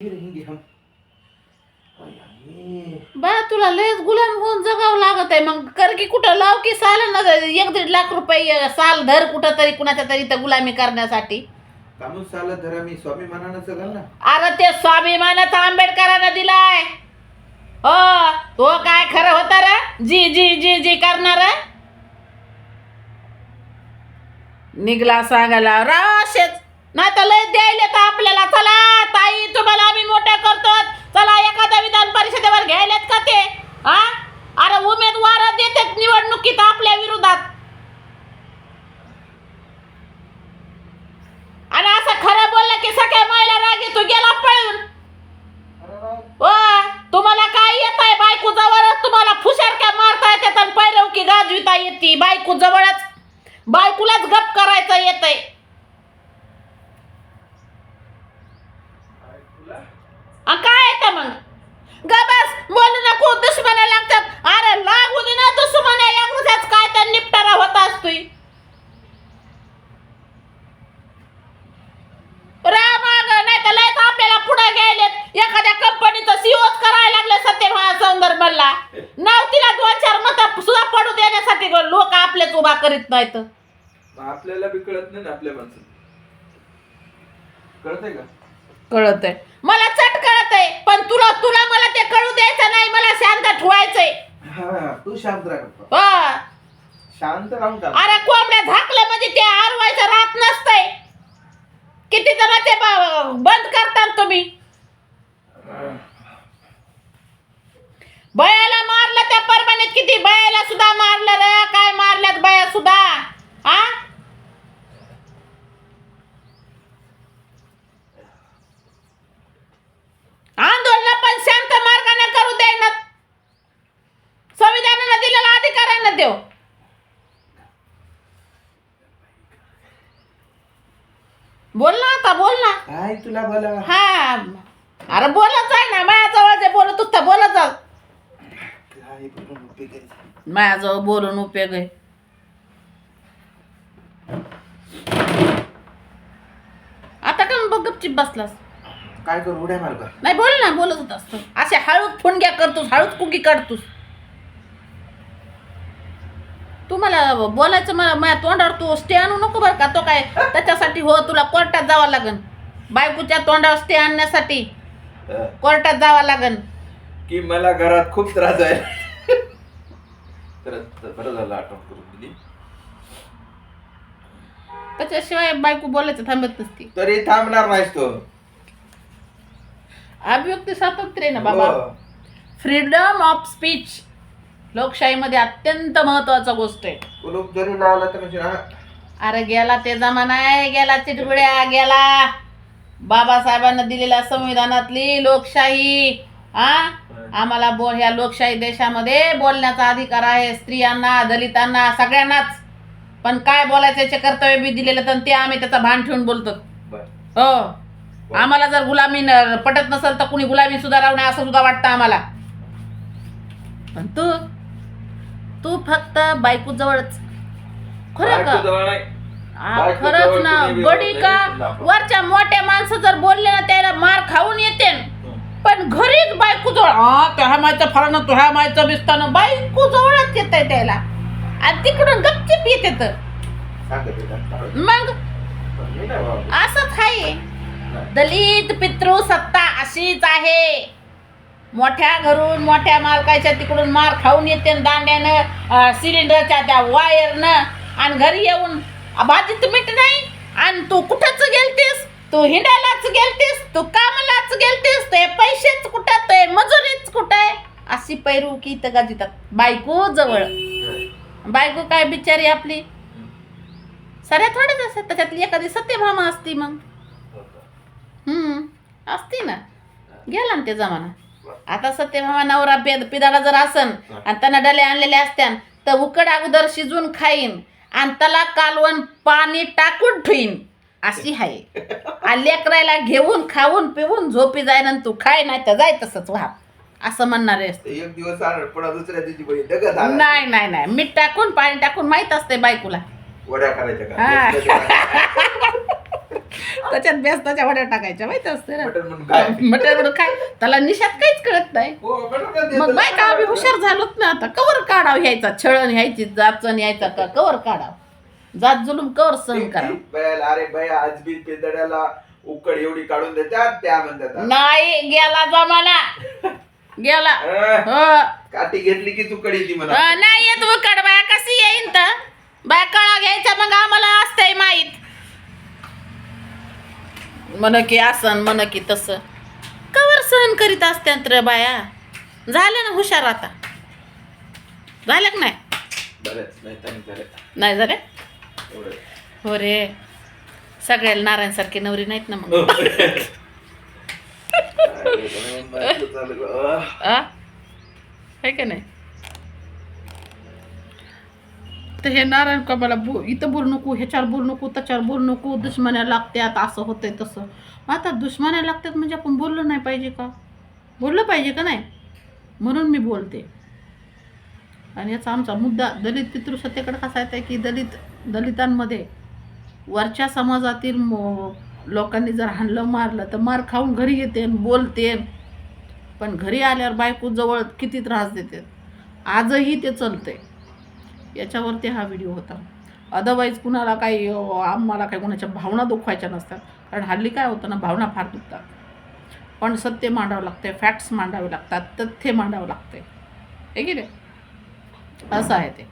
हम. बा तुला लयच गुलाम होऊन जगावं लागत आहे. मग कर की कुठं लाव की साल ना एक दीड लाख रुपये साल धर कुठं तरी कुणाच्या तरी इथं गुलामी करण्यासाठी. कामून साला धरा मी स्वाभिमानानं चला ना. अरे ते स्वाभिमानाचा आंबेडकरांना दिलाय. हो तो काय खरं होता रे? जी जी जी जी करणार निघला सांगायला राशेच नाही तर लय द्यायले तर आपल्याला? चला ताई तुम्हाला आम्ही मोठ्या करतो. चला एखाद्या विधान परिषदेवर घ्यायलेत का ते? हा? अरे उमेदवार देतात निवडणुकीत आपल्या विरोधात. आणि असं खरं बोललं की सगळ्या महिला राग तू गेला पळून. वा तुम्हाला काय येत आहे बायको जवळच तुम्हाला फुशारक्या मारता येतात आणि पैरव की गाजविता येते. बायको जवळ बायकोलाच गप करायचं येत आहे काय येतं मग गबस बोलू नको दुश्मना लागतात. अरे लागू दे ना दुश्मना काय तर निपटारा होत असतोय. रामाग नाही तर लयच आपल्याला पुढे गेलेत. एखाद्या कंपनीचं सीओच करायला लागले सत्यभामा सौंदर्यला नाव तिला दोन चार मत सुद्धा पडू देण्यासाठी लोक आपलेच उभा करीत नाहीत. आपल्याला बी कळत नाही आपल्या माणसं कळतंय का? मला चट कळत आहे पण तुला तुला मला ते कळू द्यायचं नाही मला शांत ठेवायचंय. हा तू शांत राह हा. शांत राहून का अरे कोंबड्या झाकलं म्हणजे ते आरवायचं राहत नसतंय. किती जण ते ब- बंद करतात तुम्ही. बयाला मारलं त्या परभणीत किती? बयाला सुद्धा मारलं रे काय मारल्यात बया सुद्धा हा आंदोलन पण शांत मार्गाने करू देणार संविधानानं दिलेला देऊ बोल ना आता बोल ना. काय तुला बोला? हा. अरे बोलत जाय ना माझ्याजवळ जे बोलत होत बोलत जा. काय बोलून उपयोग आहे? माझ्याजवळ बोलून उपयोग आहे आता का बघ गपचिप बसलास? काय करू? उड्या मार का नाही बोल ना बोलत होत असतो असे हळूच फुणग्या करतोस हळूच कुकी काढतोस तू मला बोलायचं मला माझ्या तोंडावर तू स्टे आणू नको बरं का? तो काय त्याच्यासाठी हो तुला कोर्टात जावं लागन. बायकोच्या तोंडावर स्टे आणण्यासाठी हा. कोर्टात जावं लागन. की मला घरात खूप त्रास आहे. तर बरं झालं आठवण करून दिली. त्याच्याशिवाय बायको बोलायचं थांबत नसती. तरी थांबणार नाहीस तो. अभिव्यक्ती स्वातंत्र्य आहे ना बाबा? हो. फ्रीडम ऑफ स्पीच लोकशाहीमध्ये अत्यंत महत्त्वाचा गोष्ट आहे. कुलूप जरी लावला तर म्हणजे हा, अरे गेला ते जमाना आहे गेला चिटगुड्या गेला बाबासाहेबांना दिलेल्या संविधानातली लोकशाही. हा आम्हाला बोल ह्या लोकशाही देशामध्ये बोलण्याचा अधिकार आहे स्त्रियांना दलितांना सगळ्यांनाच. पण काय बोलायचं याचे कर्तव्य बी दिलेलं तर ते आम्ही त्याचा भान ठेवून बोलतो. बर. हो. आम्हाला जर गुलामी न- पटत नसेल तर कुणी गुलामी सुद्धा राहू नये असं सुद्धा वाटतं आम्हाला. पण तू तू फक्त बायको जवळच खरं का खरंच ना गडी का. वरच्या मोठ्या माणसं जर बोलले ना त्याला मार खाऊन येते. पण घरीच बायको जवळ हा त्या मायचं फळानं तो ह्या मायचं बिस्तानं बायको जवळच येत आहे त्याला आणि तिकडून गपचिप येते तर? मग. असंच आहे. दलित पितृ सत्ता अशीच आहे मोठ्या घरून मोठ्या मालकाच्या तिकडून मार खाऊन येते दांड्यानं सिलेंडरच्या त्या वायरनं आणि घरी येऊन भाजीत मीठ नाही आणि तू कुठंच गेलतीस? तू हिंडायलाच गेलतीस? तू कामालाच गेलतीस? ते पैसेच कुठं? ते मजुरीच कुठं? आहे अशी पैरू की इथं गाजीतात. बायको जवळ. बायको काय बिचारी आपली? सऱ्या थोड्याच असतात. त्याच्यातली एखादी सत्यभामा असती मग. हम्म. असती ना. गेला ना ते जमाना. आता सत्यभामा नवरा पेद पिदाडा जर असन आणि त्यांना डले आणलेले असत्यान तर उकड अगोदर शिजून खाईन आणि त्याला कालवण पाणी टाकून ठेवीन. अशी आहे आणि लेकरायला घेऊन खाऊन पिऊन झोपी जाय ना तू खाय नाही तर जाय तसंच वाह. असं म्हणणारे असते. एक दिवस पुन्हा दुसऱ्या दिवशी बहीण आला. नाही नाही नाही. मीठ टाकून पाणी टाकून माहीत असते बायकोला. वड्या करायच्या हा. त्याच्यात बेसनाच्या वड्या टाकायच्या माहिती असते ना? मटण म्हणून काय? त्याला निशात काहीच कळत नाही. हो? मग बाय का आम्ही हुशार झालोच ना आता कवर काढाव ह्यायचा छळण ह्यायची जाचण यायचा का कवर काढाव? जात जुलूम कवर सहन करा अरे बया आज बी पेदड्याला उकड एवढी काढून देतात त्या म्हणतात. नाही गेला जमाना. गेला. हो. काठी घेतली की चुकड येते म्हणा. नाही येत उकड बाया कशी येईन तर? बाया कळा घ्यायचा मग आम्हाला असतंय माहीत म्हण की आसन म्हण की तसं. कवर सहन करीत असत्यात रे बाया. झालं ना हुशार आता. झालं का नाही? नाही झाले. हो रे. सगळ्याला नारायणसारखी नवरी नाहीत ना मग. आ? आहे का नाही? तर हे नारायण का मला बो इथं बोलू नको ह्याच्यावर बोलू नको त्याच्यावर बोलू नको दुश्मन्या लागत्यात असं होतंय तसं. मग आता दुश्मन्या लागतात म्हणजे आपण बोललं नाही पाहिजे का? बोललं पाहिजे का नाही? म्हणून मी बोलते. आणि याचा आमचा मुद्दा दलित पितृसत्तेकडे कसा येत आहे की दलित दलितांमध्ये वरच्या समाजातील मो लोकांनी जर हाणलं मारलं तर मार खाऊन घरी येते बोलते. पण घरी आल्यावर बायको जवळ किती त्रास देते? आजही ते चालतंय. याच्यावरती हा व्हिडिओ होता. अदरवाईज कुणाला काही आम्हाला काही कोणाच्या भावना दुखवायच्या नसतात. कारण हल्ली काय होतं ना भावना फार दुखतात. पण सत्य मांडावं लागते फॅक्ट्स मांडावे लागतात तथ्य मांडावं लागते हे की नाही? असं आहे ते.